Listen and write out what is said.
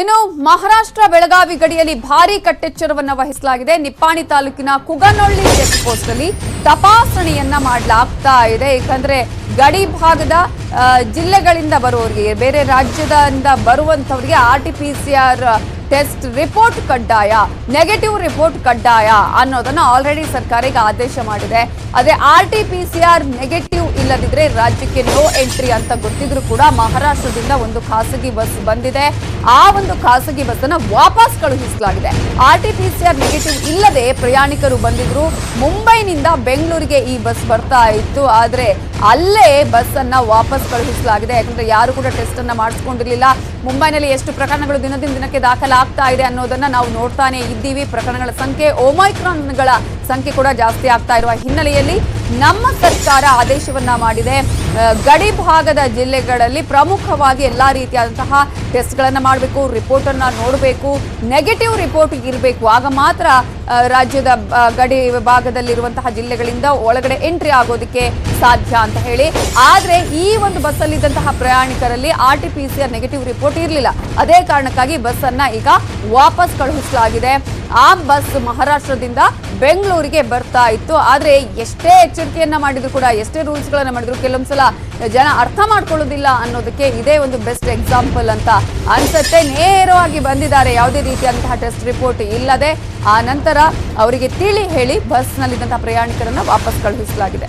ಇನ್ನು ಮಹಾರಾಷ್ಟ್ರ ಬೆಳಗಾವಿ ಗಡಿಯಲ್ಲಿ ಭಾರೀ ಕಟ್ಟೆಚ್ಚರವನ್ನು ವಹಿಸಲಾಗಿದೆ. ನಿಪ್ಪಾಣಿ ತಾಲೂಕಿನ ಕುಗನೊಳ್ಳಿ ಚೆಕ್ ಪೋಸ್ಟ್ ಅಲ್ಲಿ ತಪಾಸಣೆಯನ್ನ ಮಾಡಲಾಗ್ತಾ ಇದೆ. ಏಕೆಂದ್ರೆ ಗಡಿ ಭಾಗದ ಜಿಲ್ಲೆಗಳಿಂದ ಬರುವವರಿಗೆ ಬೇರೆ ರಾಜ್ಯದಿಂದ ಬರುವಂತವರಿಗೆ R T P C R test report ಕಡ್ಡಾಯ, ನೆಗೆಟಿವ್ ರಿಪೋರ್ಟ್ ಕಡ್ಡಾಯ ಅನ್ನೋದನ್ನ ಆಲ್ರೆಡಿ ಸರ್ಕಾರ ಈಗ ಆದೇಶ ಮಾಡಿದೆ. ಅದೇ R T P C R negative ಇಲ್ಲದಿದ್ರೆ ರಾಜ್ಯಕ್ಕೆ ನೋ ಎಂಟ್ರಿ ಅಂತ ಗೊತ್ತಿದ್ರು ಕೂಡ ಮಹಾರಾಷ್ಟ್ರದಿಂದ ಒಂದು ಖಾಸಗಿ ಬಸ್ ಬಂದಿದೆ. ಆ ಒಂದು ಖಾಸಗಿ ಬಸ್ ಅನ್ನ ವಾಪಸ್ ಕಳುಹಿಸಲಾಗಿದೆ. R T P C R negative ಇಲ್ಲದೆ ಪ್ರಯಾಣಿಕರು ಬಂದಿದ್ರು. ಮುಂಬೈನಿಂದ ಬೆಂಗಳೂರಿಗೆ ಈ ಬಸ್ ಬರ್ತಾ ಇತ್ತು. ಆದ್ರೆ ಅಲ್ಲೇ ಬಸ್ ಅನ್ನ ವಾಪಸ್ ಕಳುಹಿಸಲಾಗಿದೆ. ಯಾಕಂದ್ರೆ ಯಾರು ಕೂಡ ಟೆಸ್ಟ್ ಅನ್ನ ಮಾಡಿಸ್ಕೊಂಡಿರ್ಲಿಲ್ಲ. ಮುಂಬೈನಲ್ಲಿ ಎಷ್ಟು ಪ್ರಕರಣಗಳು ದಿನದಿಂದ ದಿನಕ್ಕೆ ದಾಖಲಾಗ್ತಾ ಇದೆ ಅನ್ನೋದನ್ನ ನಾವು ನೋಡ್ತಾನೆ ಇದ್ದೀವಿ. ಪ್ರಕರಣಗಳ ಸಂಖ್ಯೆ ಓಮೈಕ್ರಾನ್ಗಳ ಸಂಖ್ಯೆ ಕೂಡ ಜಾಸ್ತಿ ಆಗ್ತಾ ಇರುವ ಹಿನ್ನೆಲೆಯಲ್ಲಿ ನಮ್ಮ ಸರ್ಕಾರ ಆದೇಶವನ್ನ ಮಾಡಿದೆ. ಗಡಿ ಭಾಗದ ಜಿಲ್ಲೆಗಳಲ್ಲಿ ಪ್ರಮುಖವಾಗಿ ಎಲ್ಲಾ ರೀತಿಯಾದಂತಹ ಟೆಸ್ಟ್ಗಳನ್ನು ಮಾಡಬೇಕು, ರಿಪೋರ್ಟನ್ನು ನೋಡಬೇಕು, ನೆಗೆಟಿವ್ ರಿಪೋರ್ಟ್ ಇರಬೇಕು. ಆಗ ಮಾತ್ರ ರಾಜ್ಯದ ಗಡಿ ಭಾಗದಲ್ಲಿರುವಂತಹ ಜಿಲ್ಲೆಗಳಿಂದ ಒಳಗಡೆ ಎಂಟ್ರಿ ಆಗೋದಕ್ಕೆ ಸಾಧ್ಯ ಅಂತ ಹೇಳಿ. ಆದರೆ ಈ ಒಂದು ಬಸ್ಸಲ್ಲಿದ್ದಂತಹ ಪ್ರಯಾಣಿಕರಲ್ಲಿ R T P C negative report ಇರಲಿಲ್ಲ. ಅದೇ ಕಾರಣಕ್ಕಾಗಿ ಬಸ್ಸನ್ನು ಈಗ ವಾಪಸ್ ಕಳುಹಿಸಲಾಗಿದೆ. ಆ ಬಸ್ ಮಹಾರಾಷ್ಟ್ರದಿಂದ ಬೆಂಗಳೂರಿಗೆ ಬರ್ತಾ ಇತ್ತು. ಆದ್ರೆ ಎಷ್ಟೇ ಎಚ್ಚರಿಕೆಯನ್ನ ಮಾಡಿದ್ರು ಕೂಡ, ಎಷ್ಟೇ ರೂಲ್ಸ್ ಗಳನ್ನ ಮಾಡಿದ್ರು ಕೆಲವೊಂದ್ಸಲ ಜನ ಅರ್ಥ ಮಾಡ್ಕೊಳ್ಳೋದಿಲ್ಲ ಅನ್ನೋದಕ್ಕೆ ಇದೇ ಒಂದು ಬೆಸ್ಟ್ ಎಕ್ಸಾಂಪಲ್ ಅಂತ ಅನ್ಸತ್ತೆ. ನೇರವಾಗಿ ಬಂದಿದ್ದಾರೆ ಯಾವುದೇ ರೀತಿಯಾದಂತಹ ಟೆಸ್ಟ್ ರಿಪೋರ್ಟ್ ಇಲ್ಲದೆ. ಆ ನಂತರ ಅವರಿಗೆ ತಿಳಿ ಹೇಳಿ ಬಸ್ನಲ್ಲಿದ್ದಂತಹ ಪ್ರಯಾಣಿಕರನ್ನ ವಾಪಸ್ ಕಳುಹಿಸಲಾಗಿದೆ.